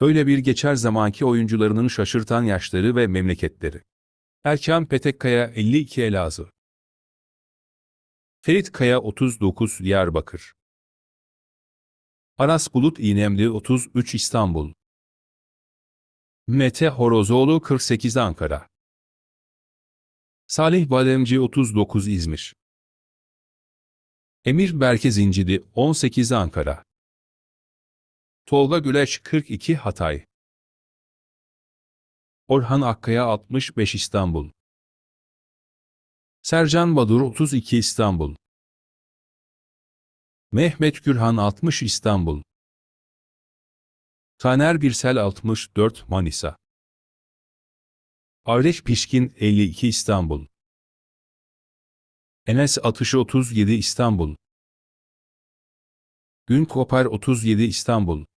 Öyle bir geçer zamanki oyuncularının şaşırtan yaşları ve memleketleri. Erkan Petekkaya 52 Elazığ. Ferit Kaya 39 Diyarbakır. Aras Bulut İğnemli 33 İstanbul. Mete Horozoğlu 48 Ankara. Salih Bademci 39 İzmir. Emir Berke Zincidi 18 Ankara. Tolga Güleç 42 Hatay. Orhan Akkaya 65 İstanbul. Sercan Badur 32 İstanbul. Mehmet Gürhan 60 İstanbul. Taner Birsel 64 Manisa. Ardeş Pişkin 52 İstanbul. Enes Atışı 37 İstanbul. Gün Kopar 37 İstanbul.